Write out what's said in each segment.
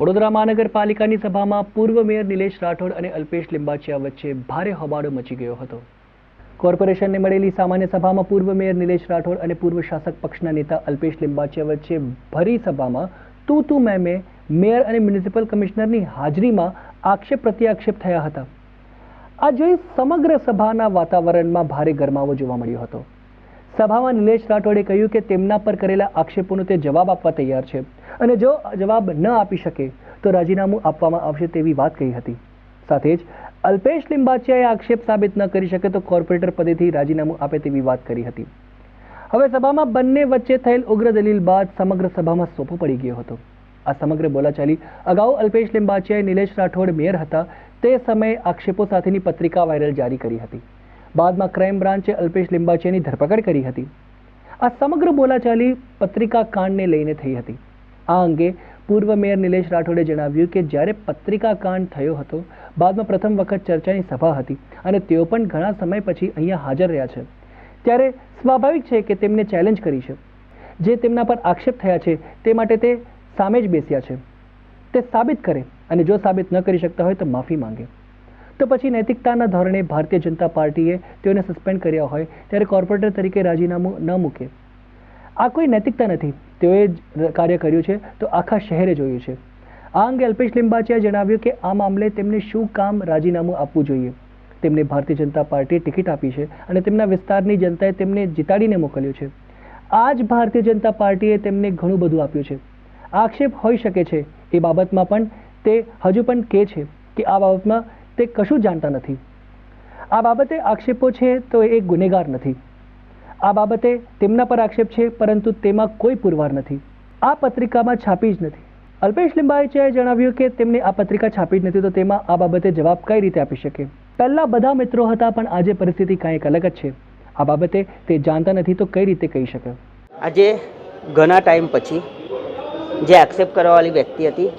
વડોદરા મહાનગરપાલિકાની સભામાં પૂર્વ મેયર નિલેશ રાઠોડ અને અલ્પેશ લિંબાચિયા વચ્ચે ભારે હોબાળો મચી ગયો હતો. કોર્પોરેશનને મળેલી સામાન્ય સભામાં પૂર્વ મેયર નિલેશ રાઠોડ અને પૂર્વ શાસક પક્ષના નેતા અલ્પેશ લિંબાચિયા વચ્ચે ભરી સભામાં તું તું મેં મેં મેયર અને મ્યુનિસિપલ કમિશનરની હાજરીમાં આક્ષેપ પ્રત્યાક્ષેપ થયા હતા. આ જોઈ સમગ્ર સભાના વાતાવરણમાં ભારે ગરમાવો જોવા મળ્યો હતો. સભામાં નિલેશ રાઠોડે કહ્યું કે તેમના પર કરેલા આક્ષેપોનો તે જવાબ આપવા તૈયાર છે. અને જો જવાબ ન આપી શકે, તો રાજીનામું આપવામાં આવશે તેવી વાત કહી હતી. સાથે જ અલ્પેશ લિંબાચિયાએ આક્ષેપ સાબિત ન કરી શકે તો કોર્પોરેટર પદેથી રાજીનામું આપે તેવી વાત કરી હતી. હવે સભામાં બંને વચ્ચે થયેલ ઉગ્ર દલીલ બાદ સમગ્ર સભામાં સોપો પડી ગયો હતો. આ સમગ્ર બોલાચાલી અગાઉ અલ્પેશ લિંબાચિયાએ નિલેશ રાઠોડ મેયર હતા તે સમયે આક્ષેપો સાથેની પત્રિકા વાયરલ જારી કરી હતી. બાદમાં ક્રાઇમ બ્રાન્ચે અલ્પેશ લિંબાચિયાની ધરપકડ કરી હતી. આ સમગ્ર બોલાચાલી પત્રિકા કાંડને લઈને થઈ હતી. આ અંગે પૂર્વ મેયર નિલેશ રાઠોડે જણાવ્યું કે જ્યારે પત્રિકા કાંડ થયો હતો, બાદમાં પ્રથમ વખત ચર્ચાની સભા હતી અને તેઓ પણ ઘણા સમય પછી અહીંયા હાજર રહ્યા છે. ત્યારે સ્વાભાવિક છે કે તેમને ચેલેન્જ કરી છે. જે તેમના પર આક્ષેપ થયા છે, તે માટે તે સામે જ બેસ્યા છે. તે સાબિત કરે અને જો સાબિત ન કરી શકતા હોય તો માફી માંગે. તો પછી નૈતિકતાના ધોરણે ભારતીય જનતા પાર્ટીએ તેઓને સસ્પેન્ડ કર્યા હોય ત્યારે કોર્પોરેટર તરીકે રાજીનામું ન મૂકે. આ કોઈ નૈતિકતા નથી. તેઓએ કાર્ય કર્યું છે તો આખા શહેરે જોયું છે. આ અંગે અલ્પેશ લિંબાચિયાએ જણાવ્યું કે આ મામલે તેમને શું કામ રાજીનામું આપવું જોઈએ. તેમને ભારતીય જનતા પાર્ટીએ ટિકિટ આપી છે અને તેમના વિસ્તારની જનતાએ તેમને જીતાડીને મોકલ્યું છે. આ જ ભારતીય જનતા પાર્ટીએ તેમને ઘણું બધું આપ્યું છે. આક્ષેપ હોઈ શકે છે એ બાબતમાં પણ તે હજુ પણ કહે છે કે આ બાબતમાં તે કશું જાણતા નથી. આ બાબતે આક્ષેપો છે તો એ ગુનેગાર નથી. આ બાબતે તેમના પર આક્ષેપ છે, પરંતુ તેમાં કોઈ પુરવાર નથી. આ પત્રિકામાં છાપી જ નથી. અલ્પેશ લિંબાયચાએ જણાવ્યું કે તેમને આ પત્રિકા છાપી જ નથી તો તેમાં આ બાબતે જવાબ કઈ રીતે આપી શકે? પહેલાં બધા મિત્રો હતા, પણ આજે પરિસ્થિતિ કાંઈક અલગ જ છે. આ બાબતે તે જાણતા નથી તો કઈ રીતે કહી શકે? આજે ઘણા ટાઈમ પછી જે એક્સેપ્ટ કરવાવાળી વ્યક્તિ હતી,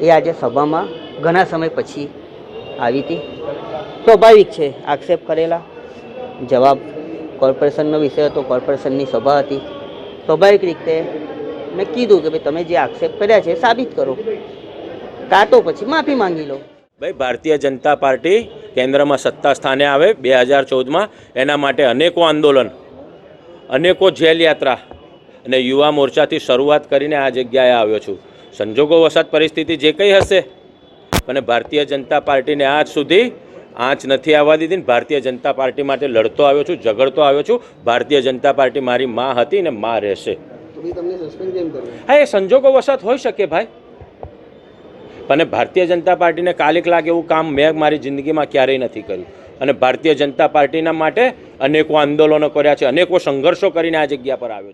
એ આજે સભામાં ઘણા સમય પછી આવી હતી? સ્વાભાવિક છે, આક્ષેપ કરેલા. જવાબ કોર્પોરેશનનો વિષય હતો, કોર્પોરેશનની સભા હતી. સ્વાભાવિક રીતે મેં કીધું કે ભાઈ તમે જે આક્ષેપ કર્યા છે સાબિત કરો. કાં તો પછી માફી માંગી લો. ભાઈ, ભારતીય જનતા પાર્ટી કેન્દ્રમાં સત્તા સ્થાને આવે બે હજાર ચૌદમાં, એના માટે અનેકો આંદોલન, અનેકો જેલ યાત્રા અને યુવા મોરચાથી શરૂઆત કરીને આ જગ્યાએ આવ્યો છું. સંજોગો વસાત પરિસ્થિતિ જે કંઈ હશે અને ભારતીય જનતા પાર્ટીને આજ સુધી આંચ નથી આવવા દીધી ને ભારતીય જનતા પાર્ટી માટે લડતો આવ્યો છું ઝઘડતો આવ્યો છું. ભારતીય જનતા પાર્ટી મારી માં હતી ને માં રહેશે. હા એ સંજોગો વસાત હોઈ શકે ભાઈ. અને ભારતીય જનતા પાર્ટીને કાલિક લાગે એવું કામ મેં મારી જિંદગીમાં ક્યારેય નથી કર્યું. અને ભારતીય જનતા પાર્ટીના માટે અનેકો આંદોલનો કર્યા છે અનેકો સંઘર્ષો કરીને આ જગ્યા પર આવ્યો છું.